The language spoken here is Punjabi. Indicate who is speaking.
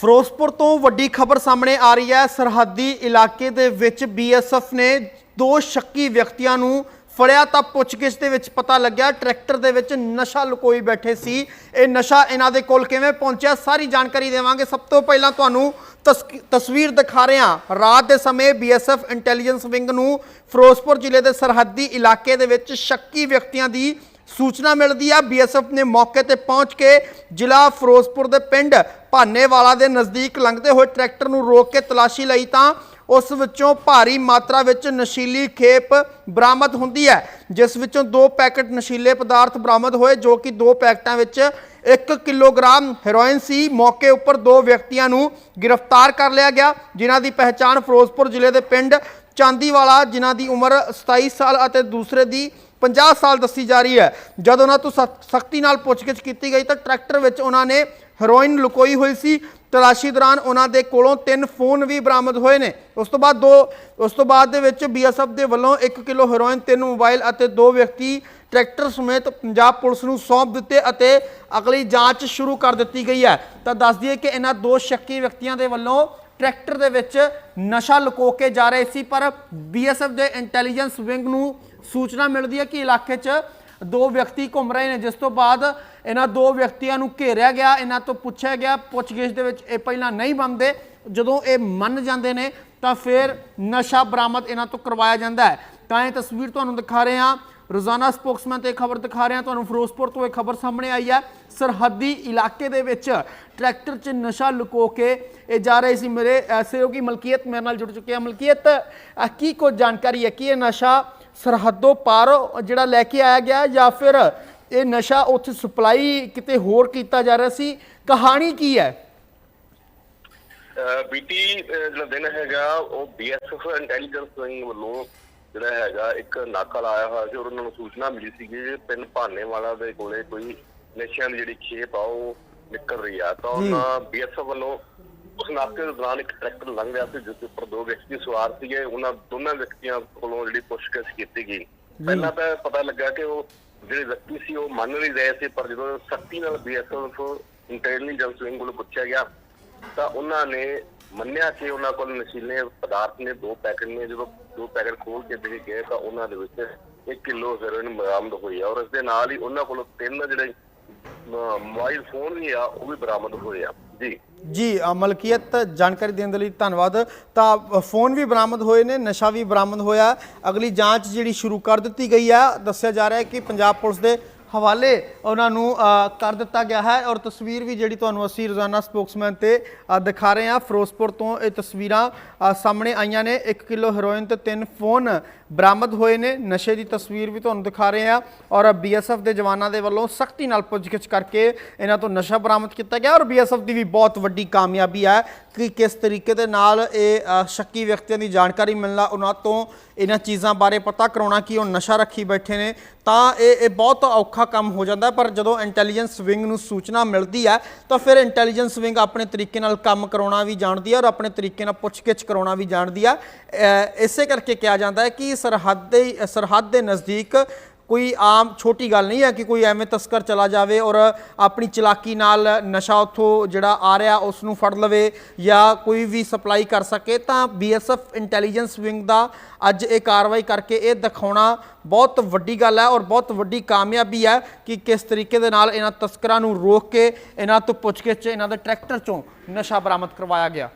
Speaker 1: ਫਿਰੋਜ਼ਪੁਰ ਤੋਂ ਵੱਡੀ ਖਬਰ ਸਾਹਮਣੇ ਆ ਰਹੀ ਹੈ। ਸਰਹੱਦੀ ਇਲਾਕੇ ਦੇ ਵਿੱਚ ਬੀਐਸਐਫ ਨੇ ਦੋ ਸ਼ੱਕੀ ਵਿਅਕਤੀਆਂ ਨੂੰ ਫੜਿਆ ਤਾਂ ਪੁੱਛਗਿੱਛ ਦੇ ਵਿੱਚ ਪਤਾ ਲੱਗਿਆ, ਟਰੈਕਟਰ ਦੇ ਵਿੱਚ ਨਸ਼ਾ ਲੁਕੋਈ ਬੈਠੇ ਸੀ। ਇਹ ਨਸ਼ਾ ਇਹਨਾਂ ਦੇ ਕੋਲ ਕਿਵੇਂ ਪਹੁੰਚਿਆ, ਸਾਰੀ ਜਾਣਕਾਰੀ ਦੇਵਾਂਗੇ। ਸਭ ਤੋਂ ਪਹਿਲਾਂ ਤੁਹਾਨੂੰ ਤਸਕ- ਤਸਵੀਰ ਦਿਖਾ ਰਹੇ ਹਾਂ। ਰਾਤ ਦੇ ਸਮੇਂ ਬੀਐਸਐਫ ਇੰਟੈਲੀਜੈਂਸ ਵਿੰਗ ਨੂੰ ਫਿਰੋਜ਼ਪੁਰ ਜ਼ਿਲ੍ਹੇ ਦੇ ਸਰਹੱਦੀ ਇਲਾਕੇ ਦੇ ਵਿੱਚ ਸ਼ੱਕੀ ਵਿਅਕਤੀਆਂ ਦੀ ਸੂਚਨਾ ਮਿਲਦੀ ਆ ਬੀਐਸਐਫ ਨੇ ਮੌਕੇ ਤੇ ਪਹੁੰਚ ਕੇ ਜ਼ਿਲ੍ਹਾ ਫਿਰੋਜ਼ਪੁਰ ਦੇ ਪਿੰਡ ਭਾਨੇਵਾਲਾ ਦੇ ਨਜ਼ਦੀਕ ਲੰਘਦੇ ਹੋਏ ਟਰੈਕਟਰ ਨੂੰ ਰੋਕ ਕੇ ਤਲਾਸ਼ੀ ਲਈ ਤਾਂ ਉਸ ਵਿੱਚੋਂ ਭਾਰੀ ਮਾਤਰਾ ਵਿੱਚ ਨਸ਼ੀਲੀ ਖੇਪ ਬਰਾਮਦ ਹੁੰਦੀ ਹੈ, ਜਿਸ ਵਿੱਚੋਂ ਦੋ ਪੈਕੇਟ ਨਸ਼ੀਲੇ ਪਦਾਰਥ ਬਰਾਮਦ ਹੋਏ, ਜੋ ਕਿ ਦੋ ਪੈਕਟਾਂ ਵਿੱਚ 1 ਕਿਲੋਗ੍ਰਾਮ ਹੈਰੋਇਨ ਸੀ। ਮੌਕੇ ਉੱਪਰ ਦੋ ਵਿਅਕਤੀਆਂ ਨੂੰ ਗ੍ਰਿਫਤਾਰ ਕਰ ਲਿਆ ਗਿਆ, ਜਿਨ੍ਹਾਂ ਦੀ ਪਹਿਚਾਣ ਫਿਰੋਜ਼ਪੁਰ ਜ਼ਿਲ੍ਹੇ ਦੇ ਪਿੰਡ ਚਾਂਦੀਵਾਲਾ, ਜਿਨ੍ਹਾਂ ਦੀ ਉਮਰ 27 ਸਾਲ ਅਤੇ ਦੂਸਰੇ ਦੀ 50 ਸਾਲ ਦੱਸੀ ਜਾ ਰਹੀ ਹੈ। ਜਦ ਉਹਨਾਂ ਤੋਂ ਸਖਤੀ ਨਾਲ ਪੁੱਛਗਿੱਛ ਕੀਤੀ ਗਈ ਤਾਂ ਟਰੈਕਟਰ ਵਿੱਚ ਉਹਨਾਂ ਨੇ ਹੈਰੋਇਨ ਲੁਕੋਈ ਹੋਈ ਸੀ। ਤਲਾਸ਼ੀ ਦੌਰਾਨ ਉਹਨਾਂ ਦੇ ਕੋਲੋਂ ਤਿੰਨ ਫੋਨ ਵੀ ਬਰਾਮਦ ਹੋਏ ਨੇ। ਉਸ ਤੋਂ ਬਾਅਦ ਦੋ ਉਸ ਤੋਂ ਬਾਅਦ ਦੇ ਵਿੱਚ ਬੀਐਸਐਫ ਦੇ ਵੱਲੋਂ 1 ਕਿਲੋ ਹੈਰੋਇਨ, ਤਿੰਨ ਮੋਬਾਈਲ ਅਤੇ ਦੋ ਵਿਅਕਤੀ ਟਰੈਕਟਰ ਸਮੇਤ ਪੰਜਾਬ ਪੁਲਿਸ ਨੂੰ ਸੌਂਪ ਦਿੱਤੇ ਅਤੇ ਅਗਲੀ ਜਾਂਚ ਸ਼ੁਰੂ ਕਰ ਦਿੱਤੀ ਗਈ ਹੈ। ਤਾਂ ਦੱਸ ਦਈਏ ਕਿ ਇਹਨਾਂ ਦੋ ਸ਼ੱਕੀ ਵਿਅਕਤੀਆਂ ਦੇ ਵੱਲੋਂ ਟਰੈਕਟਰ ਦੇ ਵਿੱਚ ਨਸ਼ਾ ਲੁਕੋ ਕੇ ਜਾ ਰਹੇ ਸੀ, ਪਰ ਬੀਐਸਐਫ ਦੇ ਇੰਟੈਲੀਜੈਂਸ ਵਿੰਗ ਨੂੰ ਸੂਚਨਾ ਮਿਲਦੀ ਹੈ ਕਿ ਇਲਾਕੇ 'ਚ ਦੋ ਵਿਅਕਤੀ ਘੁੰਮ ਰਹੇ ਨੇ, ਜਿਸ ਤੋਂ ਬਾਅਦ ਇਹਨਾਂ ਦੋ ਵਿਅਕਤੀਆਂ ਨੂੰ ਘੇਰਿਆ ਗਿਆ, ਇਹਨਾਂ ਤੋਂ ਪੁੱਛਿਆ ਗਿਆ, ਪੁੱਛਗਿੱਛ ਦੇ ਵਿੱਚ ਇਹ ਪਹਿਲਾਂ ਨਹੀਂ ਮੰਨਦੇ ਜਦੋਂ ਇਹ ਮੰਨ ਜਾਂਦੇ ਨੇ ਤਾਂ ਫਿਰ ਨਸ਼ਾ ਬਰਾਮਦ ਇਹਨਾਂ ਤੋਂ ਕਰਵਾਇਆ ਜਾਂਦਾ ਹੈ। ਤਾਂ ਇਹ ਤਸਵੀਰ ਤੁਹਾਨੂੰ ਦਿਖਾ ਰਹੇ ਹਾਂ। ਰੋਜ਼ਾਨਾ ਸਪੋਕਸਮੈਨ ਤੇ ਖਬਰ ਦਿਖਾ ਰਿਹਾ, ਤੁਹਾਨੂੰ ਫਿਰੋਜ਼ਪੁਰ ਤੋਂ ਇਹ ਖਬਰ ਸਾਹਮਣੇ ਆਈ ਹੈ। ਸਰਹੱਦੀ ਇਲਾਕੇ ਦੇ ਵਿੱਚ ਟਰੈਕਟਰ 'ਚ ਨਸ਼ਾ ਲੁਕੋ ਕੇ ਇਹ ਜਾ ਰਹੇ ਸੀ ਮੇਰੇ ਸਹਿਯੋਗੀ ਮਲਕੀਅਤ ਮੇਰੇ ਨਾਲ ਜੁੜ ਚੁੱਕੇ ਆ। ਮਲਕੀਅਤ ਕੀ ਕੁਝ ਜਾਣਕਾਰੀ ਹੈ? ਕਿ ਇਹ ਨਸ਼ਾ ਸਰਹੱਦੋਂ ਪਾਰ ਜਿਹੜਾ ਲੈ ਕੇ ਆਇਆ ਗਿਆ ਜਾਂ ਫਿਰ ਇਹ ਨਸ਼ਾ ਉੱਥੇ ਸਪਲਾਈ ਕਿਤੇ ਹੋਰ ਕੀਤਾ ਜਾ ਰਿਹਾ ਸੀ? ਕਹਾਣੀ ਕੀ ਹੈ?
Speaker 2: ਬੀਟੀ ਜਿਹੜਾ ਦਿਨ ਹੈਗਾ, ਉਹ ਬੀਐਸਐਫ ਇੰਟੈਲੀਜੈਂਸ ਵਿੰਗ ਵੱਲੋਂ ਜਿਹੜਾ ਹੈਗਾ ਇੱਕ ਨਾਕਾ ਲਾਇਆ ਹੋਇਆ ਸੀ ਔਰ ਉਹਨਾਂ ਨੂੰ ਸੂਚਨਾ ਮਿਲੀ ਸੀ ਕਿ ਪਿੰਡ ਭਾਨੇ ਵਾਲਾ ਦੇ ਕੋਲੇ ਕੋਈ ਨਸ਼ਿਆਂ ਦੀ ਜਿਹੜੀ ਖੇਪ ਆ ਉਹ ਨਿਕਲ ਰਹੀ ਆ। ਤਾਂ ਉਹਨਾਂ ਬੀਐਸਐਫ ਵੱਲੋਂ ਉਸ ਨਾਕੇ ਦੇ ਦੌਰਾਨ ਇੱਕ ਟਰੈਕਟਰ ਲੰਘ ਰਿਹਾ ਸੀ ਜਿਸ ਉੱਪਰ ਦੋ ਵਿਅਕਤੀ ਸਵਾਰ ਸੀਗੇ। ਉਹਨਾਂ ਦੋਨਾਂ ਵਿਅਕਤੀਆਂ ਕੋਲੋਂ ਜਿਹੜੀ ਪੁੱਛਗਿੱਛ ਕੀਤੀ ਗਈ। ਪਹਿਲਾਂ ਤਾਂ ਪਤਾ ਲੱਗਾ ਕਿ ਉਹ ਜਿਹੜੇ ਵਿਅਕਤੀ ਸੀ ਉਹ ਮੰਨ ਨਹੀਂ ਰਹੇ ਸੀ ਪਰ ਜਦੋਂ ਸਖਤੀ ਨਾਲ ਬੀਐਸਐਫ ਇੰਟੈਲੀਜੈਂਸ ਵਿੰਗ ਵੱਲੋਂ ਪੁੱਛਿਆ ਗਿਆ ਤਾਂ ਉਹਨਾਂ ਨੇ ਮੰਨਿਆ ਕਿ ਉਹਨਾਂ ਕੋਲ ਨਸ਼ੀਲੇ ਪਦਾਰਥ ਨੇ, ਦੋ ਪੈਕੇਟ ਨੇ, ਜਦੋਂ ਦੋ ਪੈਕੇਟ ਖੋਲ ਕੇ ਦੇ ਗਏ ਤਾਂ ਉਹਨਾਂ ਦੇ ਵਿੱਚ 1 ਕਿਲੋ ਹੈਰੋਇਨ ਬਰਾਮਦ ਹੋਈ ਆ ਔਰ ਇਸ ਦੇ ਨਾਲ ਹੀ ਉਹਨਾਂ ਕੋਲ ਤਿੰਨ ਜਿਹੜੇ ਮੋਬਾਈਲ ਫੋਨ ਵੀ ਆ, ਉਹ ਵੀ ਬਰਾਮਦ ਹੋਏ ਆ। ਜੀ।
Speaker 1: ਜੀ ਮਲਕੀਅਤ ਜਾਣਕਾਰੀ ਦੇਣ ਦੇ ਲਈ ਧੰਨਵਾਦ। ਤਾਂ ਫੋਨ ਵੀ ਬਰਾਮਦ ਹੋਏ ਨੇ, ਨਸ਼ਾ ਵੀ ਬਰਾਮਦ ਹੋਇਆ। ਅਗਲੀ ਜਾਂਚ ਜਿਹੜੀ ਸ਼ੁਰੂ ਕਰ ਦਿੱਤੀ ਗਈ ਆ, ਦੱਸਿਆ ਜਾ ਰਿਹਾ ਹੈ ਕਿ ਪੰਜਾਬ ਪੁਲਿਸ ਦੇ ਹਵਾਲੇ ਉਹਨਾਂ ਨੂੰ ਕਰ ਦਿੱਤਾ ਗਿਆ ਹੈ ਔਰ ਤਸਵੀਰ ਵੀ ਜਿਹੜੀ ਤੁਹਾਨੂੰ ਅਸੀਂ ਰੋਜ਼ਾਨਾ ਸਪੋਕਸਮੈਨ ਤੇ ਦਿਖਾ ਰਹੇ ਹਾਂ। ਫਿਰੋਜ਼ਪੁਰ ਤੋਂ ਇਹ ਤਸਵੀਰਾਂ ਸਾਹਮਣੇ ਆਈਆਂ ਨੇ। 1 ਕਿਲੋ ਹੈਰੋਇਨ ਤੇ ਤਿੰਨ ਫੋਨ ਬਰਾਮਦ ਹੋਏ ਨੇ। ਨਸ਼ੇ ਦੀ ਤਸਵੀਰ ਵੀ ਤੁਹਾਨੂੰ ਦਿਖਾ ਰਹੇ ਹਾਂ ਔਰ ਬੀਐਸਐਫ ਦੇ ਜਵਾਨਾਂ ਦੇ ਵੱਲੋਂ ਸਖਤੀ ਨਾਲ ਪੁੱਛਗਿੱਛ ਕਰਕੇ ਇਹਨਾਂ ਤੋਂ ਨਸ਼ਾ ਬਰਾਮਦ ਕੀਤਾ ਗਿਆ ਔਰ ਬੀਐਸਐਫ ਦੀ ਵੀ ਬਹੁਤ ਵੱਡੀ ਕਾਮਯਾਬੀ ਹੈ ਕਿ ਕਿਸ ਤਰੀਕੇ ਦੇ ਨਾਲ ਇਹ ਸ਼ੱਕੀ ਵਿਅਕਤੀਆਂ ਦੀ ਜਾਣਕਾਰੀ ਮਿਲਣਾ, ਉਹਨਾਂ ਤੋਂ ਇਹਨਾਂ ਚੀਜ਼ਾਂ ਬਾਰੇ ਪਤਾ ਕਰਾਉਣਾ ਕਿ ਉਹ ਨਸ਼ਾ ਰੱਖੀ ਬੈਠੇ ਨੇ। ਤਾਂ ਇਹ ਇਹ ਬਹੁਤ ਔਖਾ ਕੰਮ ਹੋ ਜਾਂਦਾ, ਪਰ ਜਦੋਂ ਇੰਟੈਲੀਜੈਂਸ ਵਿੰਗ ਨੂੰ ਸੂਚਨਾ ਮਿਲਦੀ ਹੈ, ਤਾਂ ਫਿਰ ਇੰਟੈਲੀਜੈਂਸ ਵਿੰਗ ਆਪਣੇ ਤਰੀਕੇ ਨਾਲ ਕੰਮ ਕਰਾਉਣਾ ਵੀ ਜਾਣਦੀ ਹੈ ਔਰ ਆਪਣੇ ਤਰੀਕੇ ਨਾਲ ਪੁੱਛਗਿੱਛ ਕਰਾਉਣਾ ਵੀ ਜਾਣਦੀ ਹੈ। ਇਸੇ ਕਰਕੇ ਕਿਹਾ ਜਾਂਦਾ ਹੈ ਕਿ ਸਰਹੱਦ ਦੇ ਸਰਹੱਦ ਦੇ ਨਜ਼ਦੀਕ ਕੋਈ ਆਮ ਛੋਟੀ ਗੱਲ ਨਹੀਂ ਹੈ ਕਿ ਕੋਈ ਐਵੇਂ ਤਸਕਰ ਚਲਾ ਜਾਵੇ ਔਰ ਆਪਣੀ ਚਲਾਕੀ ਨਾਲ ਨਸ਼ਾ ਉੱਥੋਂ ਜਿਹੜਾ ਆ ਰਿਹਾ ਉਸ ਨੂੰ ਫੜ ਲਵੇ ਜਾਂ ਕੋਈ ਵੀ ਸਪਲਾਈ ਕਰ ਸਕੇ, ਤਾਂ ਬੀਐਸਐਫ ਇੰਟੈਲੀਜੈਂਸ ਵਿੰਗ ਦਾ ਅੱਜ ਇਹ ਕਾਰਵਾਈ ਕਰਕੇ ਇਹ ਦਿਖਾਉਣਾ ਬਹੁਤ ਵੱਡੀ ਗੱਲ ਹੈ ਔਰ ਬਹੁਤ ਵੱਡੀ ਕਾਮਯਾਬੀ ਹੈ ਕਿ ਕਿਸ ਤਰੀਕੇ ਦੇ ਨਾਲ ਇਹਨਾਂ ਤਸਕਰਾਂ ਨੂੰ ਰੋਕ ਕੇ, ਇਹਨਾਂ ਤੋਂ ਪੁੱਛਗਿੱਛ, ਇਹਨਾਂ ਦੇ ਟਰੈਕਟਰ ਚੋਂ ਨਸ਼ਾ ਬਰਾਮਦ ਕਰਵਾਇਆ ਗਿਆ।